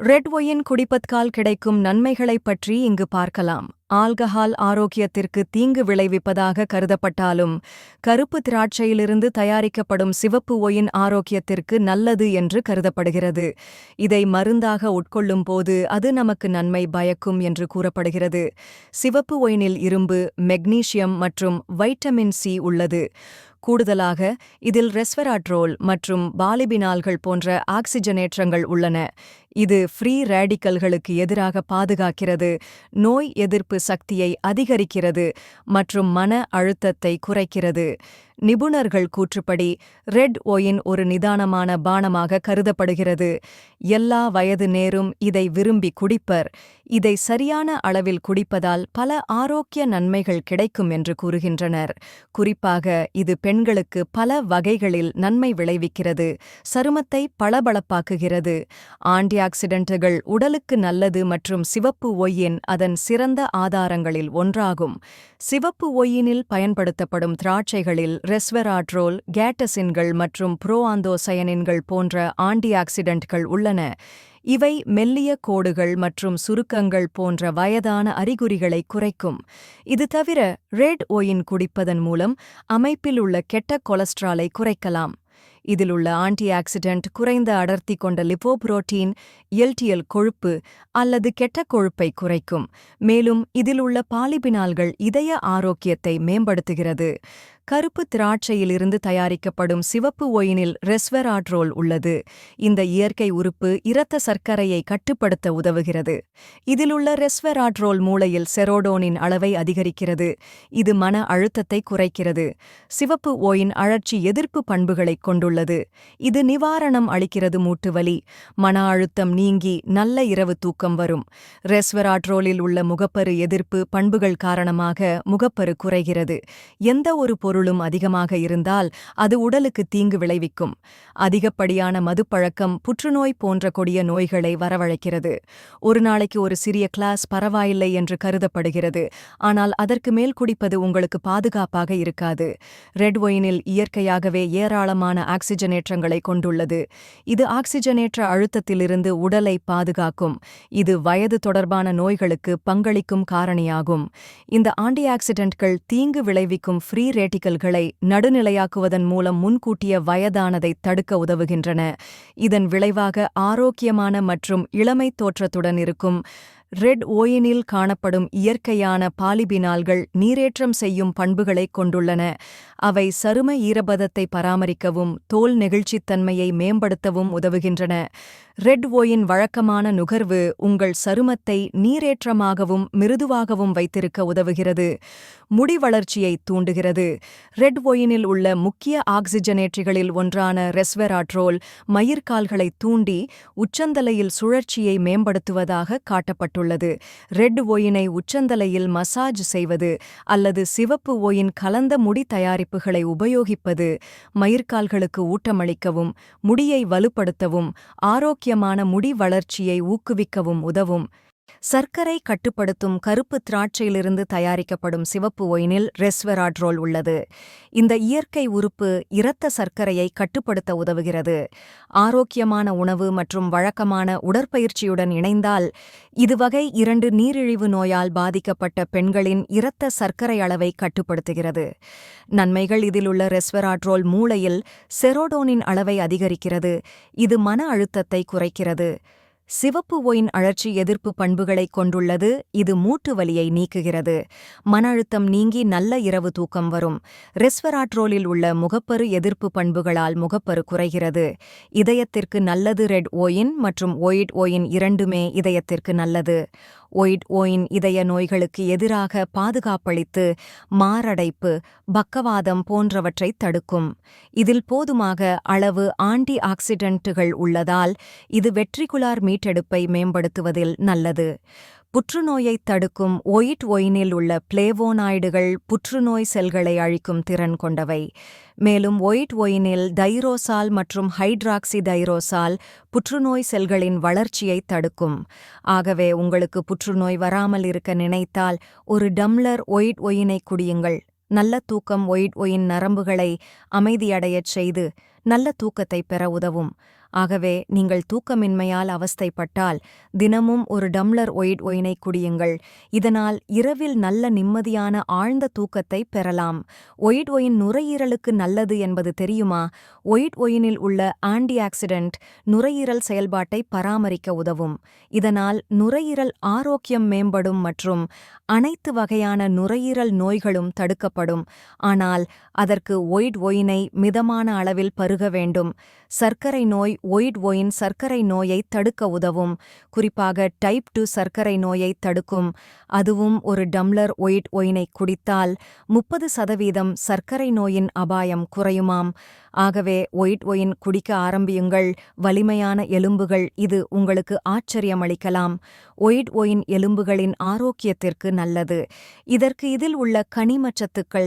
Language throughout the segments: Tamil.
ரெட் ஒயின் குடிப்பத்கால் கிடைக்கும் நன்மைகளைப் பற்றி இங்கு பார்க்கலாம். ஆல்கஹால் ஆரோக்கியத்திற்கு தீங்கு விளைவிப்பதாக கருதப்பட்டாலும் கருப்பு திராட்சையிலிருந்து தயாரிக்கப்படும் சிவப்பு ஒயின் ஆரோக்கியத்திற்கு நல்லது என்று கருதப்படுகிறது. இதை மருந்தாக உட்கொள்ளும் போது அது நமக்கு நன்மை பயக்கும் என்று கூறப்படுகிறது. சிவப்பு ஒயினில் இரும்பு மெக்னீசியம் மற்றும் வைட்டமின் சி உள்ளது. கூடுதலாக இதில் ரெஸ்வராட்ரோல் மற்றும் பாலிபினால்கள் போன்ற ஆக்சிஜனேற்றங்கள் உள்ளன. இது ஃப்ரீ ரேடிக்கல்களுக்கு எதிராக பாதுகாக்கிறது நோய் எதிர்ப்பு சக்தியை அதிகரிக்கிறது மற்றும் மன அழுத்தத்தை குறைக்கிறது. நிபுணர்கள் கூற்றுப்படி ரெட் ஒயின் ஒரு நிதானமான பானமாக கருதப்படுகிறது. எல்லா வயது நேரும் இதை விரும்பி குடிப்பர். இதை சரியான அளவில் குடிப்பதால் பல ஆரோக்கிய நன்மைகள் கிடைக்கும் என்று கூறுகின்றனர். குறிப்பாக இது பெண்களுக்கு பல வகைகளில் நன்மை விளைவிக்கிறது சருமத்தை பளபளப்பாக்குகிறது. ஆக்சிடென்ட்டுகள் உடலுக்கு நல்லது மற்றும் சிவப்பு ஒயின் அதன் சிறந்த ஆதாரங்களில் ஒன்றாகும். சிவப்பு ஒயினில் பயன்படுத்தப்படும் திராட்சைகளில் ரெஸ்வெராட்ரோல் கேட்டசின்கள் மற்றும் புரோஆந்தோசயனின்கள் போன்ற ஆன்டிஆக்சிடென்ட்கள் உள்ளன. இவை மெல்லிய கோடுகள் மற்றும் சுருக்கங்கள் போன்ற வயதான அறிகுறிகளை குறைக்கும். இது தவிர ரெட் ஒயின் குடிப்பதன் மூலம் அமைப்பில் உள்ள கெட்ட கொலஸ்ட்ராலை குறைக்கலாம். இதில் உள்ள ஆன்டி ஆக்சிடென்ட் குறைந்த அடர்த்தி கொண்ட லிப்போபுரோட்டீன் எல்டிஎல் கொழுப்பு அல்லது கெட்ட கொழுப்பை குறைக்கும். மேலும் இதில் உள்ள பாலிபினால்கள் இதய ஆரோக்கியத்தை மேம்படுத்துகிறது. கருப்பு திராட்சையிலிருந்து தயாரிக்கப்படும் சிவப்பு ஒயினில் ரெஸ்வெராட்ரோல் உள்ளது. இந்த இயற்கை உறுப்பு இரத்த சர்க்கரையை கட்டுப்படுத்த உதவுகிறது. இதிலுள்ள ரெஸ்வெராட்ரோல் மூளையில் செரோடோனின் அளவை அதிகரிக்கிறது. இது மன அழுத்தத்தை குறைக்கிறது. சிவப்பு ஓயின் அழற்சி எதிர்ப்பு பண்புகளைக் கொண்டுள்ளது. இது நிவாரணம் அளிக்கிறது மூட்டுவலி. மன அழுத்தம் நீங்கி நல்ல இரவு தூக்கம் வரும். ரெஸ்வெராட்ரோலில் உள்ள முகப்பரு எதிர்ப்பு பண்புகள் காரணமாக முகப்பரு குறைகிறது. எந்த ஒரு பொருள் பொருளும் அதிகமாக இருந்தால் அது உடலுக்கு தீங்கு விளைவிக்கும். அதிகப்படியான மதுப்பழக்கம் புற்றுநோய் போன்ற கொடிய நோய்களை வரவழைக்கிறது. ஒரு நாளைக்கு ஒரு சிறிய கிளாஸ் பரவாயில்லை என்று கருதப்படுகிறது. ஆனால் அதற்கு மேல் குடிப்பது உங்களுக்கு பாதுகாப்பாக இருக்காது. ரெட் ஒயினில் இயற்கையாகவே ஏராளமான ஆக்சிஜனேற்றங்களை கொண்டுள்ளது. இது ஆக்சிஜனேற்ற அழுத்தத்திலிருந்து உடலை பாதுகாக்கும். இது வயது தொடர்பான நோய்களுக்கு பங்களிக்கும் காரணியாகும். இந்த ஆன்டி ஆக்சிடென்ட்கள் தீங்கு விளைவிக்கும் ஃப்ரீ ரேட்டிக் ரேட்டிகல்களை நடுநிலையாக்குவதன் மூலம் முன்கூட்டிய வயதானதை தடுக்க உதவுகின்றன. இதன் விளைவாக ஆரோக்கியமான மற்றும் இளமை தோற்றத்துடன் இருக்கும் ரெட் ஓயினில் காணப்படும் இயற்கையான பாலிபினால்கள் நீரேற்றம் செய்யும் பண்புகளைக் கொண்டுள்ளன. அவை சரும ஈரபதத்தை பராமரிக்கவும் தோல் நெகிழ்ச்சித்தன்மையை மேம்படுத்தவும் உதவுகின்றன. ரெட் ஓயின் வழக்கமான நுகர்வு உங்கள் சருமத்தை நீரேற்றமாகவும் மிருதுவாகவும் வைத்திருக்க உதவுகிறது. முடி வளர்ச்சியை தூண்டுகிறது. ரெட் ஒயினில் உள்ள முக்கிய ஆக்சிஜனேற்றிகளில் ஒன்றான ரெஸ்வெராட்ரோல் மயிர்கால்களை தூண்டி உச்சந்தலையில் சுழற்சியை மேம்படுத்துவதாக காட்டப்பட்டுள்ளது. ரெட் ஒயினை உச்சந்தலையில் மசாஜ் செய்வது அல்லது சிவப்பு ஒயின் கலந்த முடி தயாரிப்புகளை உபயோகிப்பது மயிர்கால்களுக்கு ஊட்டமளிக்கவும் முடியை வலுப்படுத்தவும் ஆரோக்கிய ஆரோக்கியமான முடி வளர்ச்சியை ஊக்குவிக்கவும் உதவும். சர்க்கரை கட்டுப்படுத்தும் கருப்பு திராட்சையிலிருந்து தயாரிக்கப்படும் சிவப்பு ஒயினில் ரெஸ்வெராட்ரோல் உள்ளது. இந்த இயற்கை உறுப்பு இரத்த சர்க்கரையை கட்டுப்படுத்த உதவுகிறது. ஆரோக்கியமான உணவு மற்றும் வழக்கமான உடற்பயிற்சியுடன் இணைந்தால் இது வகை இரண்டு நீரிழிவு நோயால் பாதிக்கப்பட்ட பெண்களின் இரத்த சர்க்கரை அளவை கட்டுப்படுத்துகிறது. நன்மைகள் இதிலுள்ள ரெஸ்வெராட்ரோல் மூளையில் செரோடோனின் அளவை அதிகரிக்கிறது. இது மன அழுத்தத்தை குறைக்கிறது. சிவப்பு ஒயின் அழற்சி எதிர்ப்பு பண்புகளைக் கொண்டுள்ளது. இது மூட்டு வலியை நீக்குகிறது. மன அழுத்தம் நீங்கி நல்ல இரவு தூக்கம் வரும். ரெஸ்வராட்ரோலில் உள்ள முகப்பரு எதிர்ப்பு பண்புகளால் முகப்பரு குறைகிறது. இதயத்திற்கு நல்லது ரெட் ஓயின் மற்றும் ஒயிட் ஓயின் இரண்டுமே இதயத்திற்கு நல்லது. ஒயிட் ஓயின் இதய நோய்களுக்கு எதிராக பாதுகாப்பளித்து மாரடைப்பு பக்கவாதம் போன்றவற்றை தடுக்கும். இதில் போதுமாக அளவு ஆன்டி ஆக்சிடென்ட்டுகள் உள்ளதால் இது வெற்றிகுலார் மீட்டெடுப்பை மேம்படுத்துவதில் நல்லது. புற்றுநோயைத் தடுக்கும் ஒயிட் ஒயினில் உள்ள பிளேவோனாய்டுகள் புற்றுநோய் செல்களை அழிக்கும் திறன் கொண்டவை. மேலும் ஒயிட் ஒயினில் தைரோசால் மற்றும் ஹைட்ராக்சி தைரோசால் புற்றுநோய் செல்களின் வளர்ச்சியை தடுக்கும். ஆகவே உங்களுக்கு புற்றுநோய் வராமல் இருக்க நினைத்தால் ஒரு டம்ளர் ஒயிட் ஒயினை குடியுங்கள். நல்ல தூக்கம் ஒயிட் ஒயின் நரம்புகளை அமைதியடையச் செய்து நல்ல தூக்கத்தை பெற உதவும். ஆகவே நீங்கள் தூக்கமின்மையால் அவஸ்தைப்பட்டால் தினமும் ஒரு டம்ளர் ஒயிட் ஒயினை குடியுங்கள். இதனால் இரவில் நல்ல நிம்மதியான ஆழ்ந்த தூக்கத்தை பெறலாம். ஒயிட் ஒயின் நுரையீரலுக்கு நல்லது என்பது தெரியுமா? ஒயிட் ஒயினில் உள்ள ஆன்டி ஆக்சிடென்ட் நுரையீரல் செயல்பாட்டை பராமரிக்க உதவும். இதனால் நுரையீரல் ஆரோக்கியம் மேம்படும் மற்றும் அனைத்து வகையான நுரையீரல் நோய்களும் தடுக்கப்படும். ஆனால் அதற்கு ஒயிட் ஒயினை மிதமான அளவில் பருக வேண்டும். சர்க்கரை நோய் ஒயிட் ஒயின் சர்க்கரை நோயை தடுக்க உதவும். குறிப்பாக டைப் டூ சர்க்கரை நோயை தடுக்கும். அதுவும் ஒரு டம்ளர் ஒயிட் ஒயினை குடித்தால் முப்பது சதவீதம் சர்க்கரை நோயின் அபாயம் குறையுமாம். ஆகவே ஒயிட் ஒயின் குடிக்க ஆரம்பியுங்கள். வலிமையான எலும்புகள் இது உங்களுக்கு ஆச்சரியமளிக்கலாம். ஒயிட் ஒயின் எலும்புகளின் ஆரோக்கியத்திற்கு நல்லது. இதற்கு இதில் உள்ள கனிம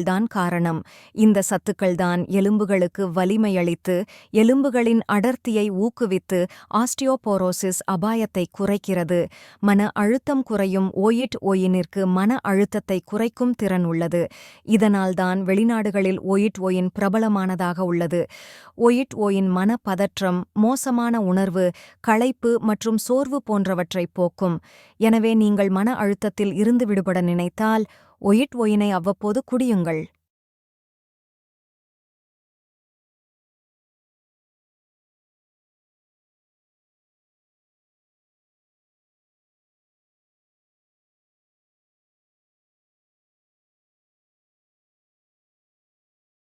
தான் காரணம். இந்த சத்துக்கள்தான் எலும்புகளுக்கு வலிமையளித்து எலும்புகளின் அடர்த்தியை ஊக்குவித்து ஆஸ்டியோபோரோசிஸ் அபாயத்தை குறைக்கிறது. மன அழுத்தம் குறையும் ஒயிட் ஒயினிற்கு மன அழுத்தத்தை குறைக்கும் திறன் உள்ளது. இதனால்தான் வெளிநாடுகளில் ஒயிட் ஒயின் பிரபலமானதாக உள்ளது. ஒயிட் ஒயின் மன பதற்றம் மோசமான உணர்வு களைப்பு மற்றும் சோர்வு போன்றவற்றை போக்கும். எனவே நீங்கள் மன அழுத்தத்தில் இருந்து விடுபட நினைத்தால் ஒயிட் ஒயினை அவ்வப்போது குடியுங்கள்.